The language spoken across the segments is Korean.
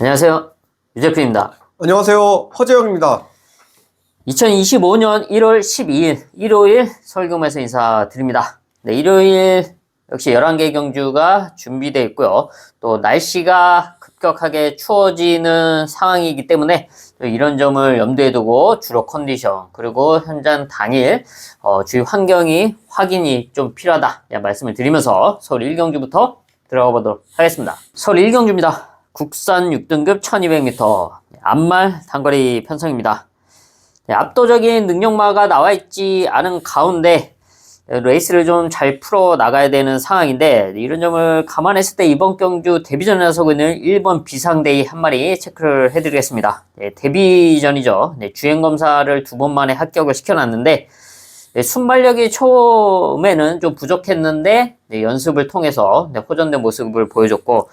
안녕하세요. 유재표입니다. 안녕하세요. 허재영입니다. 2025년 1월 12일 일요일 서울경마에서 인사드립니다. 네, 일요일 역시 11개 경주가 준비되어 있고요. 또 날씨가 급격하게 추워지는 상황이기 때문에 또 이런 점을 염두에 두고 주로 컨디션 그리고 현장 당일 어, 주위 환경이 확인이 좀 필요하다 예, 말씀을 드리면서 서울 1경주부터 들어가 보도록 하겠습니다. 서울 1경주입니다. 국산 6등급 1200m 앞말 단거리 편성입니다. 네, 압도적인 능력마가 나와 있지 않은 가운데 레이스를 좀 잘 풀어 나가야 되는 상황인데 이런 점을 감안했을 때 이번 경주 데뷔전에 나서고 있는 1번 비상대이 한 마리 체크를 해드리겠습니다. 네, 데뷔전이죠. 네, 주행검사를 두 번 만에 합격을 시켜놨는데 네, 순발력이 처음에는 좀 부족했는데 네, 연습을 통해서 네, 호전된 모습을 보여줬고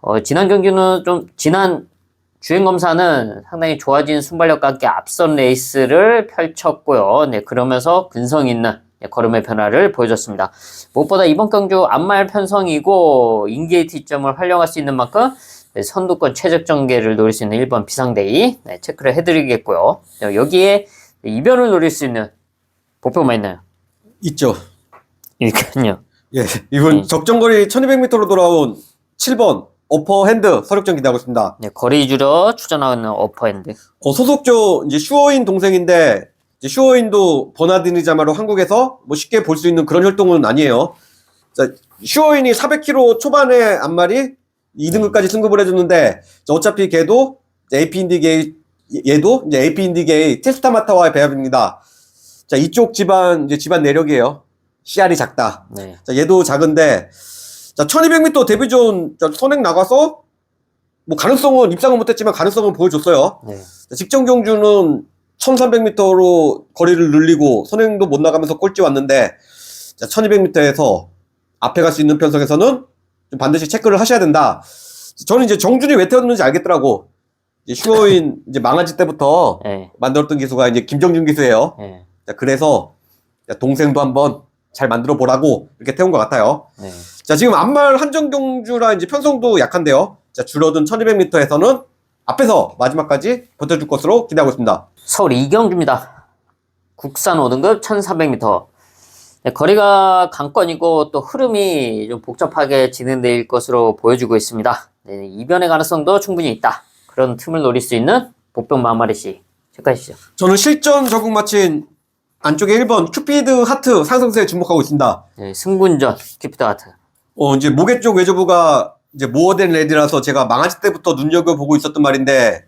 어, 지난 경기는 좀 지난 주행 검사는 상당히 좋아진 순발력과 함께 앞선 레이스를 펼쳤고요. 네, 그러면서 근성 있는 네, 걸음의 변화를 보여줬습니다. 무엇보다 이번 경주 앞말 편성이고 인게이트 이점을 활용할 수 있는 만큼 네, 선두권 최적 전개를 노릴 수 있는 1번 비상대이 네, 체크를 해드리겠고요. 네, 여기에 이변을 노릴 수 있는 목표만 있나요? 있죠. 이니까요. 예. 이분 음. 적정거리 1200m로 돌아온 7번 어퍼 핸드 서력전 기대하고 있습니다. 네, 거리 줄여 추천하는 어퍼핸드. 어, 소속조 이제 슈어인 동생인데 이제 슈어인도 버나디니자마로 한국에서 뭐 쉽게 볼 수 있는 그런 혈통은 아니에요. 자, 슈어인이 400km 초반에 앞말이 2등급까지 승급을 해줬는데 자, 어차피 걔도 AP 인디게이 얘도 이제 AP 인디게이 테스타마타와의 배합입니다. 자 이쪽 집안 이제 집안 내력이에요. 씨알이 작다. 네. 자, 얘도 작은데, 자, 1200m 데뷔전 자, 선행 나가서, 뭐, 가능성은, 입상은 못했지만 가능성은 보여줬어요. 네. 자, 직전 경주는 1300m로 거리를 늘리고, 선행도 못 나가면서 꼴찌 왔는데, 자, 1200m에서 앞에 갈 수 있는 편성에서는 좀 반드시 체크를 하셔야 된다. 저는 이제 정준이 왜 태웠는지 알겠더라고. 이제 슈어인, 이제 망아지 때부터 네. 만들었던 기수가 이제 김정준 기수예요. 네. 자, 그래서 자, 동생도 한번 잘 만들어 보라고 이렇게 태운 것 같아요. 네. 자, 지금 앞말 한정경주라 이제 편성도 약한데요. 자, 줄어든 1200m에서는 앞에서 마지막까지 버텨줄 것으로 기대하고 있습니다. 서울 이경주입니다. 국산 5등급 1400m. 네, 거리가 강권이고 또 흐름이 좀 복잡하게 진행될 것으로 보여주고 있습니다. 네, 이변의 가능성도 충분히 있다. 그런 틈을 노릴 수 있는 복병 만 마리씩 체크하시죠. 저는 실전 적응 마친 안쪽에 1번 큐피드 하트 상승세에 주목하고 있습니다. 네, 승군전 큐피드 하트. 어, 이제 모개 쪽 외조부가 이제 모어된 레디라서 제가 망아지 때부터 눈여겨보고 있었던 말인데,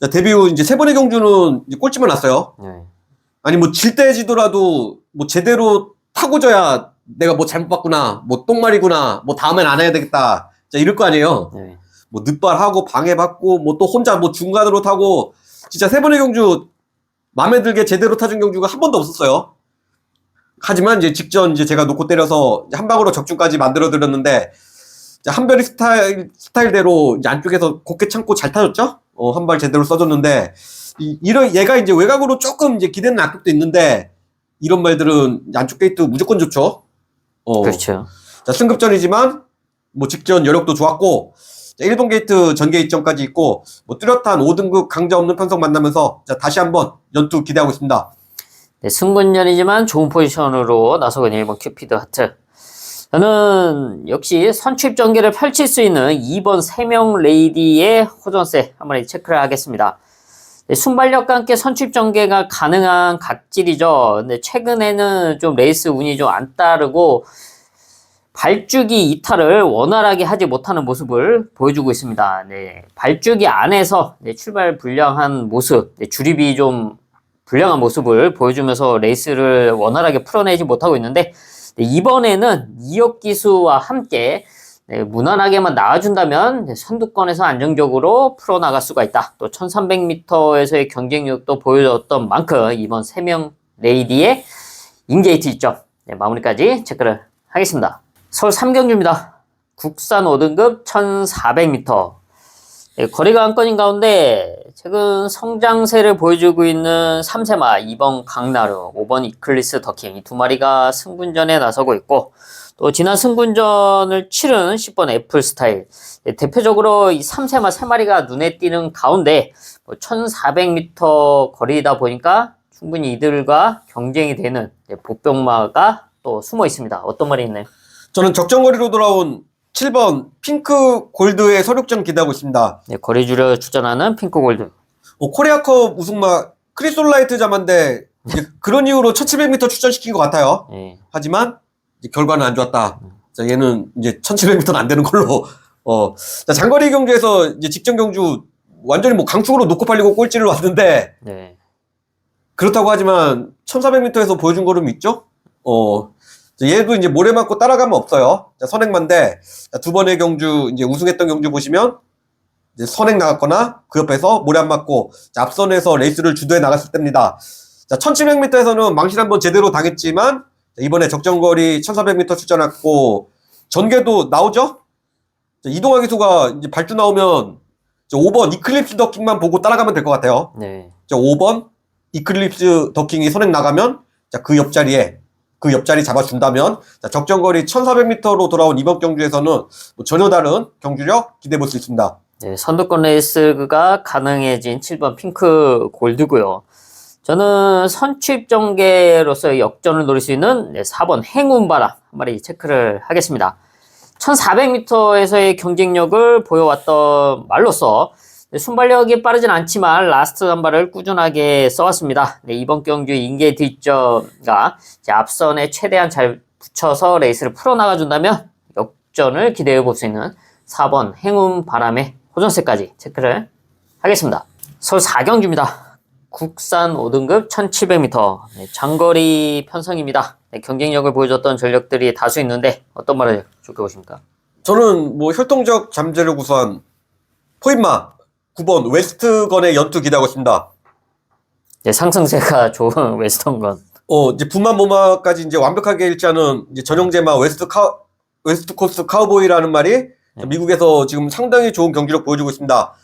자, 데뷔 후 이제 세 번의 경주는 이제 꼴찌만 났어요. 네. 아니 뭐 질 때 지더라도 뭐 제대로 타고 져야 내가 뭐 잘못 봤구나 뭐 똥말이구나 뭐 다음엔 안 해야 되겠다 자 이럴 거 아니에요 네. 뭐 늦발하고 방해받고 뭐 또 혼자 뭐 중간으로 타고 진짜 세 번의 경주 마음에 들게 제대로 타준 경주가 한 번도 없었어요 하지만 이제 직전 이제 제가 놓고 때려서 한 방으로 적중까지 만들어 드렸는데 한별이 스타일 스타일대로 이제 안쪽에서 곱게 참고 잘 타줬죠 어, 한 발 제대로 써줬는데 이, 이런 얘가 이제 외곽으로 조금 이제 기대는 악격도 있는데 이런 말들은 안쪽 게이트 무조건 좋죠. 어, 그렇죠. 자 승급전이지만 뭐 직전 여력도 좋았고 자, 1번 게이트 전 게이트전까지 있고 뭐 뚜렷한 5등급 강자 없는 편성 만나면서 자 다시 한번 연투 기대하고 있습니다. 네, 승군전이지만 좋은 포지션으로 나서고 있는 1번 큐피드 하트. 저는 역시 선취입 전개를 펼칠 수 있는 2번 3명 레이디의 호전세 한 마리 체크를 하겠습니다. 네, 순발력과 함께 선취입 전개가 가능한 각질이죠. 근데 최근에는 좀 레이스 운이 좀 안 따르고 발주기 이탈을 원활하게 하지 못하는 모습을 보여주고 있습니다. 네, 발주기 안에서 네, 출발 불량한 모습, 네, 주립이 좀 불량한 모습을 보여주면서 레이스를 원활하게 풀어내지 못하고 있는데 네, 이번에는 이역 기수와 함께 네, 무난하게만 나와준다면 네, 선두권에서 안정적으로 풀어나갈 수가 있다. 또 1300m에서의 경쟁력도 보여줬던 만큼 이번 3명 레이디의 인게이트 있죠. 네, 마무리까지 체크를 하겠습니다. 서울 3경주입니다. 국산 5등급 1400m. 네, 거리가 한 건인 가운데 최근 성장세를 보여주고 있는 3세마 2번 강나루, 5번 이클리스 더킹 이 두 마리가 승분전에 나서고 있고 또 지난 승분전을 치른 10번 애플 스타일 네, 대표적으로 이 3세마 3마리가 눈에 띄는 가운데 뭐 1400m 거리다 보니까 충분히 이들과 경쟁이 되는 네, 복병마가 또 숨어 있습니다. 어떤 말이 있나요? 저는 적정거리로 돌아온 7번 핑크 골드의 서륙전 기대하고 있습니다. 네, 거리 줄여 출전하는 핑크 골드. 뭐 코리아컵 우승마 크리솔라이트 자만데 이제 그런 이유로 1700m 출전시킨 것 같아요. 네. 하지만 이제 결과는 안 좋았다. 자, 얘는 이제 1700m는 안 되는 걸로. 어, 자, 장거리 경주에서 이제 직전 경주 완전히 뭐 강축으로 놓고 팔리고 꼴찌를 왔는데 네. 그렇다고 하지만 1400m에서 보여준 거름 있죠? 어, 자, 얘도 이제 모래 맞고 따라가면 없어요. 자, 선행만데 자, 두 번의 경주 이제 우승했던 경주 보시면 이제 선행 나갔거나 그 옆에서 모래 안 맞고 자, 앞선에서 레이스를 주도해 나갔을 때입니다. 자, 1700m에서는 망신 한번 제대로 당했지만 자, 이번에 적정거리 1400m 출전했고 전개도 나오죠? 자, 이동화 기수가 이제 발주 나오면 자, 5번 이클립스 더킹만 보고 따라가면 될 것 같아요. 네. 자, 5번 이클립스 더킹이 선행 나가면 자, 그 옆자리에 그 옆자리 잡아준다면 자, 적정거리 1400m로 돌아온 이번 경주에서는 뭐 전혀 다른 경주력 기대해 볼 수 있습니다. 네, 선두권 레이스가 가능해진 7번 핑크 골드고요. 저는 선취입 전개로서의 역전을 노릴 수 있는 네, 4번 행운바람 한 마리 체크를 하겠습니다. 1400m에서의 경쟁력을 보여왔던 말로써 네, 순발력이 빠르진 않지만 라스트 한 발을 꾸준하게 써왔습니다. 네, 이번 경주 인계 이제 앞선에 최대한 잘 붙여서 레이스를 풀어나가준다면 역전을 기대해 볼 수 있는 4번 행운 바람의 호전세까지 체크를 하겠습니다. 서울 4경주입니다. 국산 5등급 1700m 네, 장거리 편성입니다. 네, 경쟁력을 보여줬던 전력들이 다수 있는데 어떤 말을 좋게 보십니까? 저는 뭐 혈통적 잠재를 구사한 포인마 9번 웨스트건의 연투 기대하고 있습니다. 네, 상승세가 좋은 웨스턴건 어, 이제 분만 모마까지 이제 완벽하게 일치하는 이제 전용제마 웨스트 카 웨스트 코스트 카우보이라는 말이 미국에서 지금 상당히 좋은 경기력 보여주고 있습니다.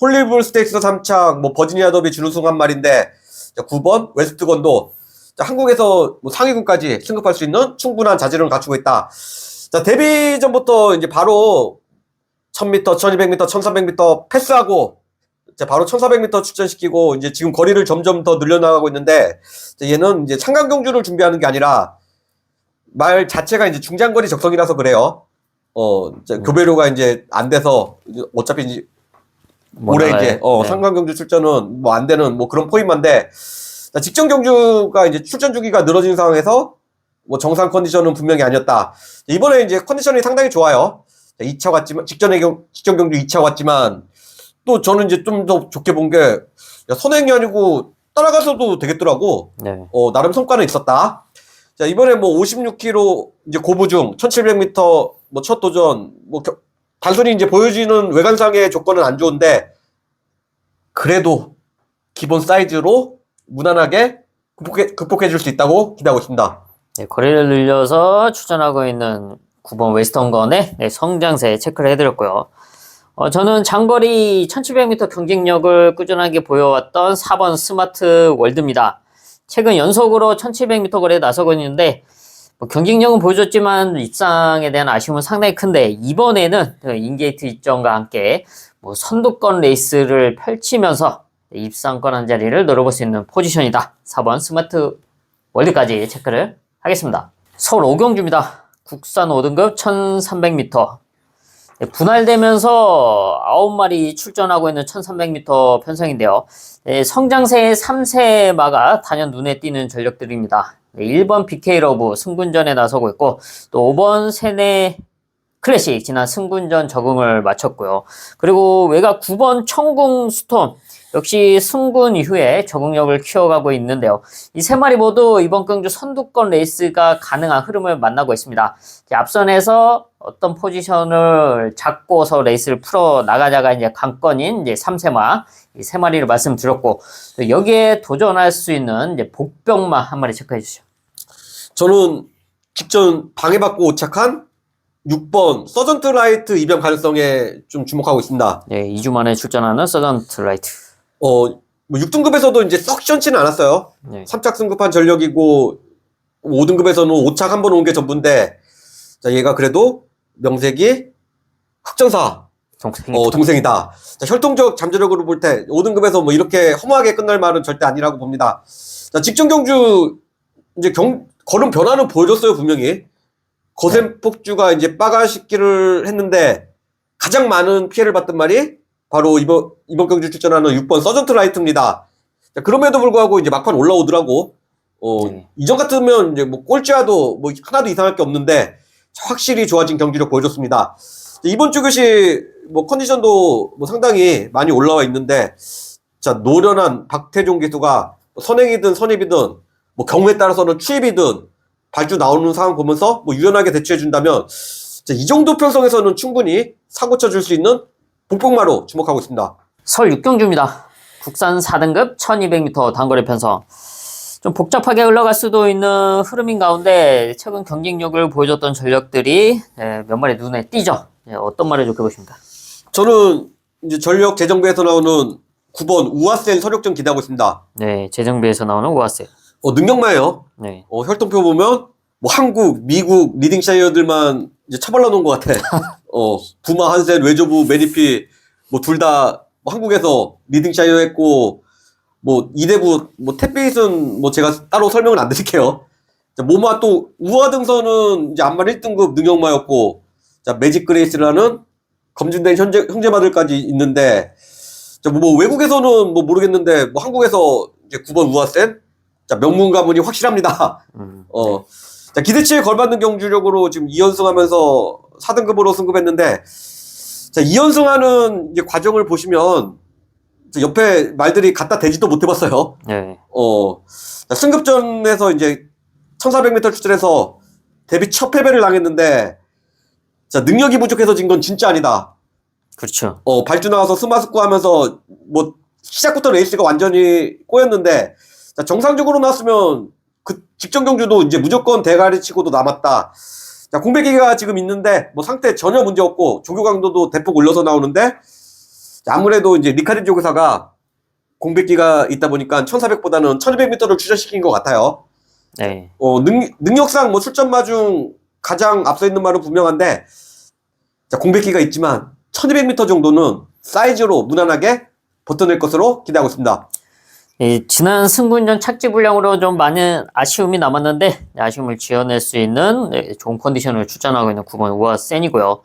홀리불 스테이크스 3착, 뭐 버지니아 더비 준우승 한 말인데 9번 웨스트건도 자, 한국에서 뭐 상위군까지 승급할 수 있는 충분한 자질을 갖추고 있다. 자, 데뷔 전부터 이제 바로 1000m, 1200m, 1300m 패스하고 이제 바로 1400m 출전시키고 이제 지금 거리를 점점 더 늘려나가고 있는데 이제 얘는 이제 창강 경주를 준비하는 게 아니라 말 자체가 이제 중장거리 적성이라서 그래요. 어, 이제 교배료가 이제 안 돼서 이제 어차피 이제 올해 뭐 나가요? 이제 어, 네. 상강 경주 출전은 뭐 안 되는 뭐 그런 포인트인데 자, 직전 경주가 이제 출전 주기가 늘어진 상황에서 뭐 정상 컨디션은 분명히 아니었다. 이번에 이제 컨디션이 상당히 좋아요. 2차 왔지만 직전의 경 직전 경주 2차 왔지만 또 저는 이제 좀 더 좋게 본 게 선행이 아니고 따라가서도 되겠더라고. 네. 어, 나름 성과는 있었다. 자, 이번에 뭐 56km 이제 고부중 1700m 뭐 첫 도전 뭐 겨- 단순히 이제 보여지는 외관상의 조건은 안 좋은데 그래도 기본 사이즈로 무난하게 극복해, 극복해 줄 수 있다고 기대하고 있습니다. 네, 거리를 늘려서 출전하고 있는 9번 웨스턴건의 네, 성장세 체크를 해드렸고요. 어, 저는 장거리 1700m 경쟁력을 꾸준하게 보여왔던 4번 스마트 월드입니다. 최근 연속으로 1700m 거리에 나서고 있는데 뭐 경쟁력은 보여줬지만 입상에 대한 아쉬움은 상당히 큰데 이번에는 그 인게이트 입점과 함께 뭐 선두권 레이스를 펼치면서 입상권 한 자리를 노려볼 수 있는 포지션이다. 4번 스마트 월드까지 체크를 하겠습니다. 서울 오경주입니다. 국산 5등급 1300m. 네, 분할되면서 9마리 출전하고 있는 1300m 편성인데요. 네, 성장세의 3세 마가 단연 눈에 띄는 전력들입니다. 네, 1번 BK 러브 승군전에 나서고 있고 또 5번 세네 클래식 지난 승군전 적응을 마쳤고요. 그리고 외곽 9번 청궁 스톰 역시 승군 이후에 적응력을 키워가고 있는데요. 이 세 마리 모두 이번 경주 선두권 레이스가 가능한 흐름을 만나고 있습니다. 앞선에서 어떤 포지션을 잡고서 레이스를 풀어 나가자가 이제 관건인 이제 3세마 이 세 마리를 말씀드렸고 또 여기에 도전할 수 있는 이제 복병마 한 마리 체크해 주시죠. 저는 직전 방해받고 오착한 6번 서전트 라이트 입양 가능성에 좀 주목하고 있습니다. 네, 2주 만에 출전하는 서전트 라이트. 어, 뭐 6등급에서도 이제 썩 시원치는 않았어요. 네. 3착 승급한 전력이고 5등급에서는 5착 한번 온 게 전부인데 자 얘가 그래도 명색이 흑전사 동생이 어, 동생이다. 자, 혈통적 잠재력으로 볼 때 5등급에서 뭐 이렇게 허무하게 끝날 말은 절대 아니라고 봅니다. 자, 직전 경주 이제 경 걸음 변화는 보여줬어요 분명히. 거센 폭주가 이제 빠가시기를 했는데 가장 많은 피해를 봤던 말이 바로 이번 이번 경주 출전하는 6번 서전트 라이트입니다. 자, 그럼에도 불구하고 이제 막판 올라오더라고. 어, 네. 이전 같으면 이제 뭐 꼴찌와도 뭐 하나도 이상할 게 없는데 확실히 좋아진 경기력 보여줬습니다. 이번 주 교시 뭐 컨디션도 뭐 상당히 많이 올라와 있는데 자 노련한 박태종 기수가 뭐 선행이든 선입이든 뭐 경우에 따라서는 추입이든 발주 나오는 상황 보면서 뭐 유연하게 대처해 준다면 자, 이 정도 편성에서는 충분히 사고 쳐줄 수 있는 복복마로 주목하고 있습니다. 설 6경주입니다. 국산 4등급 1200m 단거리 편성. 좀 복잡하게 흘러갈 수도 있는 흐름인 가운데 최근 경쟁력을 보여줬던 전력들이 예, 몇 마리 눈에 띄죠. 예, 어떤 말을 좋게 보십니까? 저는 이제 전력 재정비에서 나오는 9번 우아센 서력전 기대하고 있습니다. 네, 재정비에서 나오는 우아세. 어, 능력마예요. 네, 어, 혈통표 보면 뭐 한국, 미국 리딩 샤이어들만 이제 처발라 놓은 것 같아. 어, 부마, 한센, 외조부, 메디피 뭐 둘 다 한국에서 리딩샤이어 했고 뭐 이대부 뭐 탭베이스는 뭐 제가 따로 설명을 안 드릴게요. 자, 모마 또 우아 등선은 이제 안말 1등급 능력마였고 자, 매직 그레이스라는 검증된 현재 형제마들까지 있는데 자, 뭐, 뭐 외국에서는 뭐 모르겠는데 뭐 한국에서 이제 9번 우아센 자, 명문 가문이 확실합니다. 음, 어. 자, 기대치에 걸맞는 경주력으로 지금 2연승 하면서 4등급으로 승급했는데, 자, 2연승하는 이제 과정을 보시면, 자, 옆에 말들이 갖다 대지도 못 해봤어요. 네, 어. 자, 승급전에서 이제 1400m 출전해서 데뷔 첫 패배를 당했는데, 자, 능력이 부족해서 진 건 진짜 아니다. 그렇죠. 어, 발주 나와서 스마스쿠 하면서 뭐 시작부터 레이스가 완전히 꼬였는데 자, 정상적으로 나왔으면 그 직전 경주도 이제 무조건 대가리 치고도 남았다. 자, 공백기가 지금 있는데 뭐 상태 전혀 문제 없고 조교 강도도 대폭 올려서 나오는데 자, 아무래도 이제 리카리 조교사가 공백기가 있다 보니까 1400보다는 1200m를 추천시킨 것 같아요. 네, 어, 능, 능력상 뭐 출전 마 중 가장 앞서 있는 말은 분명한데, 자, 공백기가 있지만, 1200m 정도는 사이즈로 무난하게 버텨낼 것으로 기대하고 있습니다. 이 지난 승분전 착지 불량으로 좀 많은 아쉬움이 남았는데 아쉬움을 지어낼 수 있는 네, 좋은 컨디션을 출전하고 있는 9번 우아센이고요.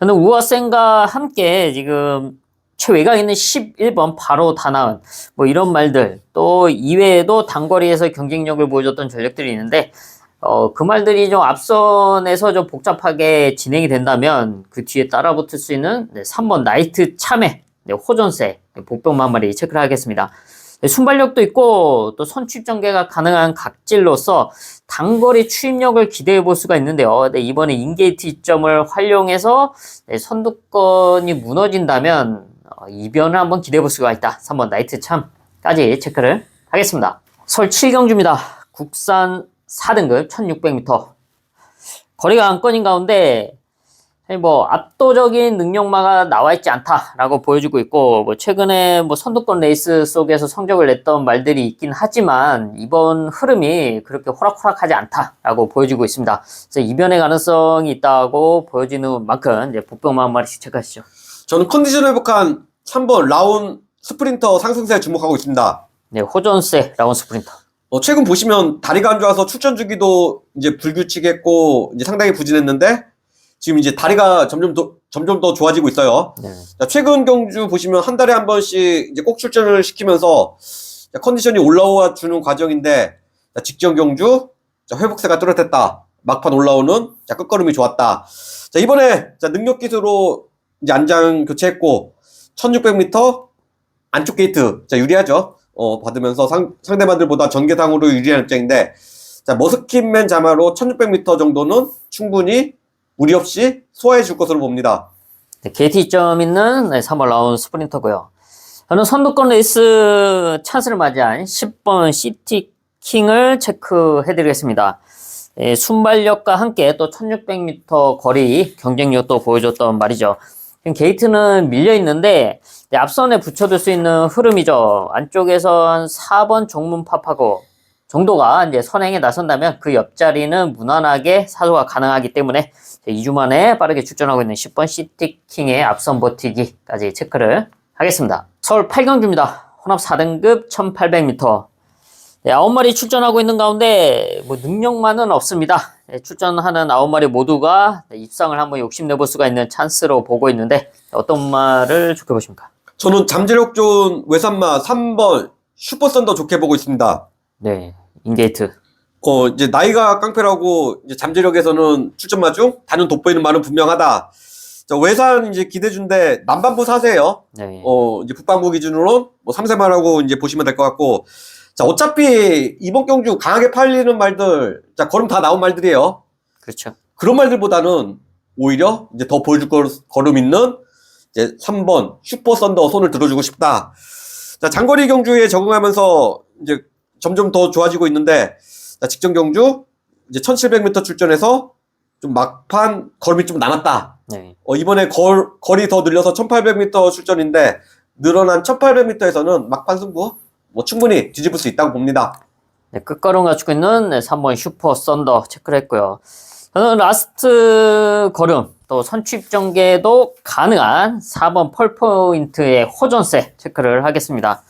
저는 우아센과 함께 지금 최외곽에 있는 11번 바로 다나은 뭐 이런 말들 또 이외에도 단거리에서 경쟁력을 보여줬던 전력들이 있는데 어, 그 말들이 좀 앞선에서 좀 복잡하게 진행이 된다면 그 뒤에 따라붙을 수 있는 네, 3번 나이트 참외 네, 호전세 네, 복병 한 마리 체크를 하겠습니다. 네, 순발력도 있고 또 선취입 전개가 가능한 각질로서 단거리 추입력을 기대해 볼 수가 있는데요. 네, 이번에 인게이트 이점을 활용해서 네, 선두권이 무너진다면 어, 이변을 한번 기대해 볼 수가 있다. 3번 나이트 참까지 체크를 하겠습니다. 설 7경주입니다. 국산 4등급 1600m. 거리가 안건인 가운데 뭐 압도적인 능력마가 나와 있지 않다라고 보여주고 있고 뭐 최근에 뭐 선두권 레이스 속에서 성적을 냈던 말들이 있긴 하지만 이번 흐름이 그렇게 호락호락하지 않다라고 보여주고 있습니다. 그래서 이변의 가능성이 있다고 보여지는 만큼 이제 복병만 한 마리씩 체크하시죠. 저는 컨디션 회복한 3번 라운 스프린터 상승세에 주목하고 있습니다. 네, 호전세 라운 스프린터. 어, 최근 보시면 다리가 안 좋아서 출전 주기도 이제 불규칙했고, 이제 상당히 부진했는데, 지금 이제 다리가 점점 더, 점점 더 좋아지고 있어요. 네. 자, 최근 경주 보시면 한 달에 한 번씩 이제 꼭 출전을 시키면서 자, 컨디션이 올라와 주는 과정인데 자, 직전 경주 자, 회복세가 뚜렷했다. 막판 올라오는 자, 끝걸음이 좋았다. 자, 이번에 자, 능력 기수로 이제 안장 교체했고 1600m 안쪽 게이트 자, 유리하죠. 어, 받으면서 상, 상대마들보다 전개상으로 유리한 입장인데 자, 머스킨맨 자마로 1600m 정도는 충분히 무리 없이 소화해 줄 것으로 봅니다. 네, 게이트점 있는 네, 3월 라운 스프린터고요. 저는 선두권 레이스 찬스를 맞이한 10번 시티 킹을 체크해 드리겠습니다. 예, 순발력과 함께 또 1600m 거리 경쟁력도 보여줬던 말이죠. 게이트는 밀려 있는데 네, 앞선에 붙여둘 수 있는 흐름이죠. 안쪽에서 한 4번 종문 팝하고 정도가 이제 선행에 나선다면 그 옆자리는 무난하게 사소가 가능하기 때문에 2주 만에 빠르게 출전하고 있는 10번 시티킹의 앞선 버티기까지 체크를 하겠습니다. 서울 8경주입니다. 혼합 4등급 1800m. 네, 9마리 출전하고 있는 가운데 뭐 능력만은 없습니다. 네, 출전하는 9마리 모두가 네, 입상을 한번 욕심내볼 수가 있는 찬스로 보고 있는데 어떤 말을 좋게 보십니까? 저는 잠재력 좋은 외산마 3번 슈퍼 썬더 좋게 보고 있습니다. 네, 인게이트. 어, 이제 나이가 깡패라고 이제 잠재력에서는 출전 마 중 단연 돋보이는 말은 분명하다. 자, 외산 이제 기대준데 남반부 사세요. 네, 어, 이제 북반부 기준으로 뭐 3세마라고 이제 보시면 될 것 같고. 자, 어차피 이번 경주 강하게 팔리는 말들, 자, 걸음 다 나온 말들이에요. 그렇죠. 그런 말들보다는 오히려 이제 더 보여줄 걸, 걸음 있는 이제 3번 슈퍼 썬더 손을 들어주고 싶다. 자, 장거리 경주에 적응하면서 이제 점점 더 좋아지고 있는데, 자, 직전 경주 이제 1700m 출전해서 좀 막판 걸음이 좀 남았다. 네, 어, 이번에 걸, 거리 더 늘려서 1800m 출전인데, 늘어난 1800m에서는 막판 승부, 뭐 충분히 뒤집을 수 있다고 봅니다. 네, 끝걸음 갖추고 있는 네, 3번 슈퍼 썬더 체크를 했고요. 저는 라스트 걸음, 또 선취입 전개도 가능한 4번 펄포인트의 호전세 체크를 하겠습니다.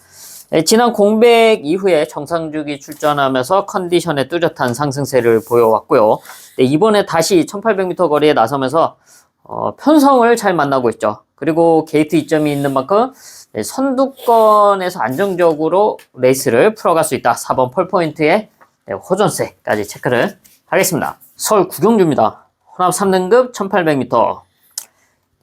네, 지난 공백 이후에 정상주기 출전하면서 컨디션에 뚜렷한 상승세를 보여왔고요. 네, 이번에 다시 1800m 거리에 나서면서 어, 편성을 잘 만나고 있죠. 그리고 게이트 이점이 있는 만큼 네, 선두권에서 안정적으로 레이스를 풀어갈 수 있다. 4번 폴포인트의 네, 호전세까지 체크를 하겠습니다. 서울 구경주입니다. 혼합 3등급 1800m.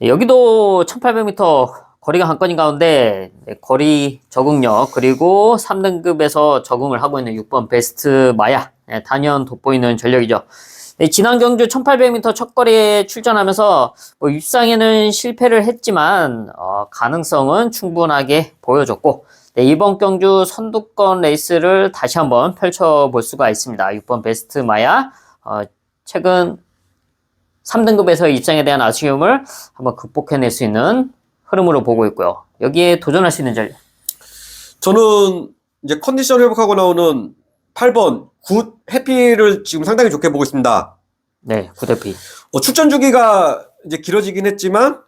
네, 여기도 1800m 거리가 한 건인 가운데 네, 거리 적응력 그리고 3등급에서 적응을 하고 있는 6번 베스트 마야 네, 단연 돋보이는 전력이죠. 네, 지난 경주 1800m 첫 거리에 출전하면서 뭐 입상에는 실패를 했지만 어, 가능성은 충분하게 보여줬고 네, 이번 경주 선두권 레이스를 다시 한번 펼쳐볼 수가 있습니다. 6번 베스트 마야 어, 최근 3등급에서 입상에 대한 아쉬움을 한번 극복해낼 수 있는 흐름으로 보고 있고요. 여기에 도전할 수 있는 전력. 저는 이제 컨디션 회복하고 나오는 8번 굿 해피를 지금 상당히 좋게 보고 있습니다. 네, 구대피. 어, 출전 주기가 이제 길어지긴 했지만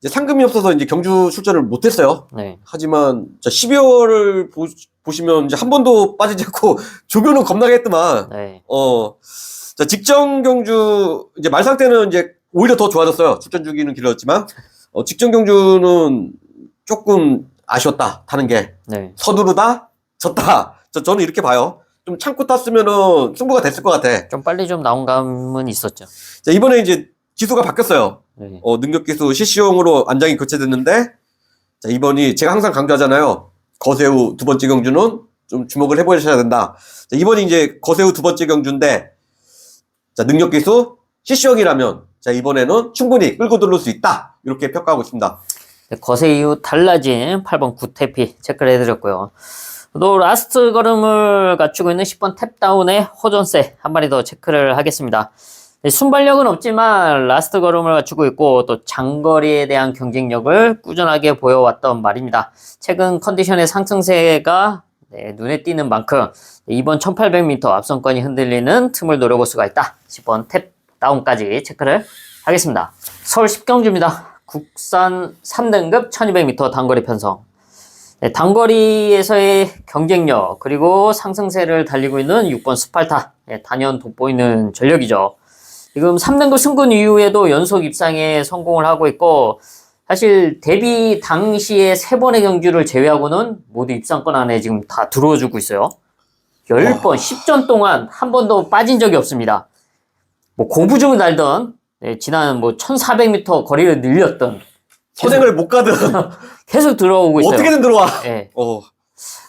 이제 상금이 없어서 이제 경주 출전을 못했어요. 네, 하지만 12월을 보, 시면 이제 한 번도 빠지지 않고 조교는 겁나게 했더만 네, 어, 자, 직전 경주, 이제 말상 때는 이제 오히려 더 좋아졌어요. 출전 주기는 길었지만, 어, 직전 경주는 조금 아쉬웠다, 타는 게. 네. 서두르다, 졌다. 저, 저는 이렇게 봐요. 좀 참고 탔으면은 승부가 됐을 것 같아. 좀 빨리 좀 나온 감은 있었죠. 자, 이번에 이제 기수가 바뀌었어요. 네, 어, 능력 기수 CC용으로 안장이 교체됐는데, 자, 이번이 제가 항상 강조하잖아요. 거세우 두 번째 경주는 좀 주목을 해보셔야 된다. 자, 이번이 이제 거세우 두 번째 경주인데, 자, 능력 기수 CC용이라면, 자, 이번에는 충분히 끌고 들어올 수 있다. 이렇게 평가하고 있습니다. 네, 거세 이후 달라진 8번 구태피 체크를 해드렸고요. 또 라스트 걸음을 갖추고 있는 10번 탭다운의 호전세 한 마리 더 체크를 하겠습니다. 네, 순발력은 없지만 라스트 걸음을 갖추고 있고 또 장거리에 대한 경쟁력을 꾸준하게 보여왔던 말입니다. 최근 컨디션의 상승세가 네, 눈에 띄는 만큼 이번 1800m 앞선권이 흔들리는 틈을 노려볼 수가 있다. 10번 탭 다운까지 체크를 하겠습니다. 서울 10경주입니다. 국산 3등급 1200m 단거리 편성. 네, 단거리에서의 경쟁력 그리고 상승세를 달리고 있는 6번 스팔타 네, 단연 돋보이는 전력이죠. 지금 3등급 승군 이후에도 연속 입상에 성공을 하고 있고 사실 데뷔 당시에 세 번의 경주를 제외하고는 모두 입상권 안에 지금 다 들어주고 있어요. 10번, 10전 동안 한 번도 빠진 적이 없습니다. 뭐 고부중을 달던 네, 지난 뭐 1400m 거리를 늘렸던 선행을 못 가든 계속 들어오고 있어요. 어떻게든 들어와. 예. 어,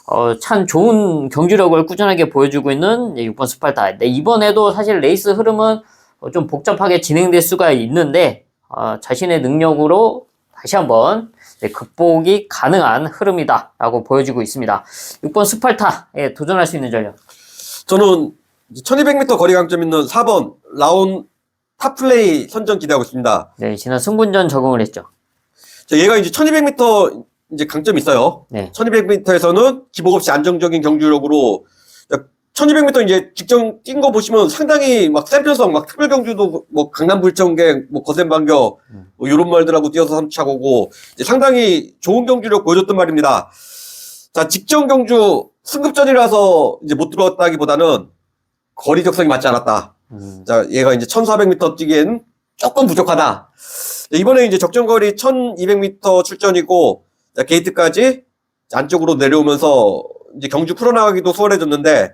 어, 참 좋은 경주력을 꾸준하게 보여주고 있는 6번 스팔타. 네, 이번에도 사실 레이스 흐름은 어, 좀 복잡하게 진행될 수가 있는데, 어, 자신의 능력으로 다시 한번 네, 극복이 가능한 흐름이다라고 보여주고 있습니다. 6번 스팔타에 도전할 수 있는 전력. 저는 1200m 거리 강점 있는 4번 라운 탑플레이 선정 기대하고 있습니다. 네, 지난 승분전 적응을 했죠. 자, 얘가 이제 1200m 이제 강점이 있어요. 네. 1200m에서는 기복 없이 안정적인 경주력으로 1200m 이제 직전 뛴 거 보시면 상당히 막 센 편성, 막 특별 경주도 뭐 강남 불청객, 뭐 거센 반격, 뭐 이런 말들하고 뛰어서 삼차고고 이제 상당히 좋은 경주력 보여줬단 말입니다. 자, 직전 경주 승급전이라서 이제 못 들어왔다기보다는 거리 적성이 맞지 않았다. 음, 자, 얘가 이제 1400m 뛰기엔 조금 부족하다. 자, 이번에 이제 적정거리 1200m 출전이고, 자, 게이트까지 안쪽으로 내려오면서 이제 경주 풀어나가기도 수월해졌는데,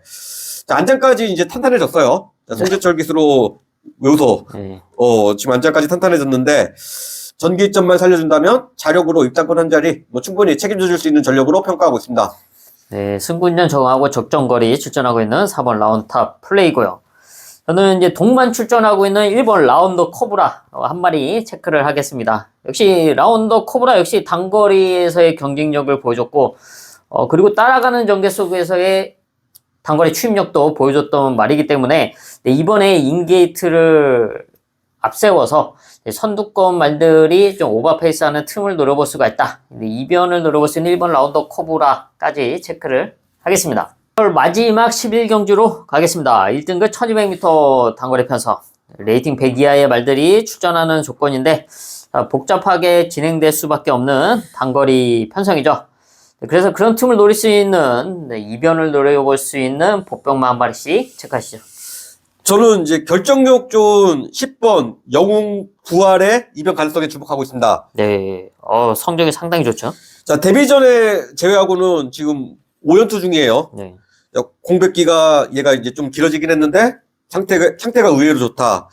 자, 안장까지 이제 탄탄해졌어요. 자, 송재철 기수로 외우소, 네. 어, 지금 안장까지 탄탄해졌는데, 전기점만 살려준다면 자력으로 입장권 한 자리 뭐 충분히 책임져 줄 수 있는 전력으로 평가하고 있습니다. 네, 승군전 적응하고 적정거리 출전하고 있는 4번 라운드탑 플레이고요. 저는 이제 동만 출전하고 있는 1번 라운더 코브라 어, 한 마리 체크를 하겠습니다. 역시 라운더 코브라 역시 단거리에서의 경쟁력을 보여줬고 어, 그리고 따라가는 전개 속에서의 단거리 추임력도 보여줬던 말이기 때문에 네, 이번에 인게이트를 앞세워서 선두권 말들이 좀 오버페이스하는 틈을 노려볼 수가 있다. 이변을 노려볼 수 있는 1번 라운더 코브라까지 체크를 하겠습니다. 마지막 11경주로 가겠습니다. 1등급 1200m 단거리 편서 레이팅 100 이하의 말들이 출전하는 조건인데 아, 복잡하게 진행될 수밖에 없는 단거리 편성이죠. 네, 그래서 그런 틈을 노릴 수 있는 네, 이변을 노려볼 수 있는 복병만 한 마리씩 체크하시죠. 저는 이제 결정력 좋은 10번 영웅 부활의 이변 가능성에 주목하고 있습니다. 네, 어, 성적이 상당히 좋죠. 자, 데뷔전에 제외하고는 지금 5연투 중이에요. 네. 자, 공백기가 얘가 이제 좀 길어지긴 했는데 상태가 상태가 의외로 좋다.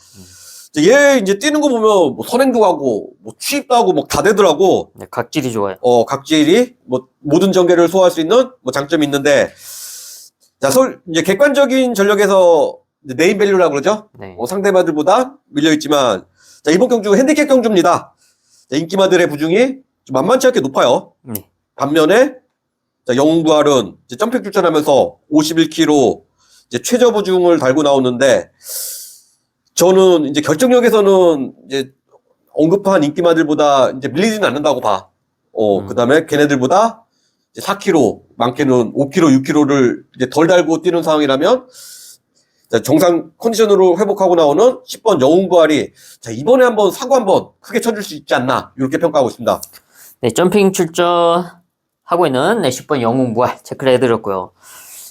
자, 얘 이제 뛰는 거 보면 뭐 선행도 하고 뭐 취입도 하고 뭐 다 되더라고. 네, 각질이 좋아요. 어, 각질이 뭐 모든 전개를 소화할 수 있는 뭐 장점이 있는데 자, 솔 이제 객관적인 전력에서 네임 밸류라고 그러죠. 네. 어, 상대마들보다 밀려 있지만 자, 이번 경주 핸디캡 경주입니다. 자, 인기마들의 부중이 좀 만만치 않게 높아요. 네. 반면에 자, 영웅부활은 이제 점핑 출전하면서 51kg 이제 최저 부중을 달고 나오는데 저는 이제 결정력에서는 이제 언급한 인기마들보다 이제 밀리지는 않는다고 봐. 어, 음. 그 다음에 걔네들보다 이제 4kg, 많게는 5kg, 6kg를 이제 덜 달고 뛰는 상황이라면 자, 정상 컨디션으로 회복하고 나오는 10번 영웅부활이 자, 이번에 한번 사고 한번 크게 쳐줄 수 있지 않나 이렇게 평가하고 있습니다. 네, 점핑 출전하고 있는 네, 10번 영웅 부활 체크를 해드렸고요.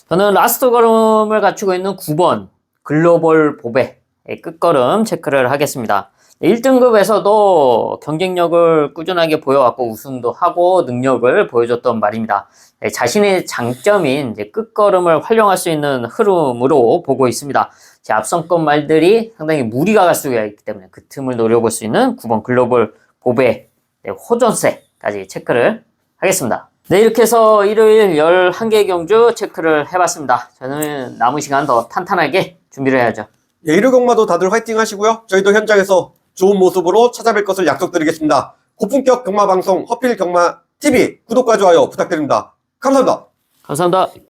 저는 라스트 걸음을 갖추고 있는 9번 글로벌 보배 의 끝걸음 체크를 하겠습니다. 1등급에서도 경쟁력을 꾸준하게 보여왔고 우승도 하고 능력을 보여줬던 말입니다. 네, 자신의 장점인 끝걸음을 활용할 수 있는 흐름으로 보고 있습니다. 제 앞선권 말들이 상당히 무리가 갈 수가 있기 때문에 그 틈을 노려볼 수 있는 9번 글로벌 보배 네, 호전세까지 체크를 하겠습니다. 네, 이렇게 해서 일요일 11개 경주 체크를 해봤습니다. 저는 남은 시간 더 탄탄하게 준비를 해야죠. 예, 일요 경마도 다들 화이팅 하시고요. 저희도 현장에서 좋은 모습으로 찾아뵐 것을 약속드리겠습니다. 고품격 경마 방송 허필 경마 TV 구독과 좋아요 부탁드립니다. 감사합니다. 감사합니다.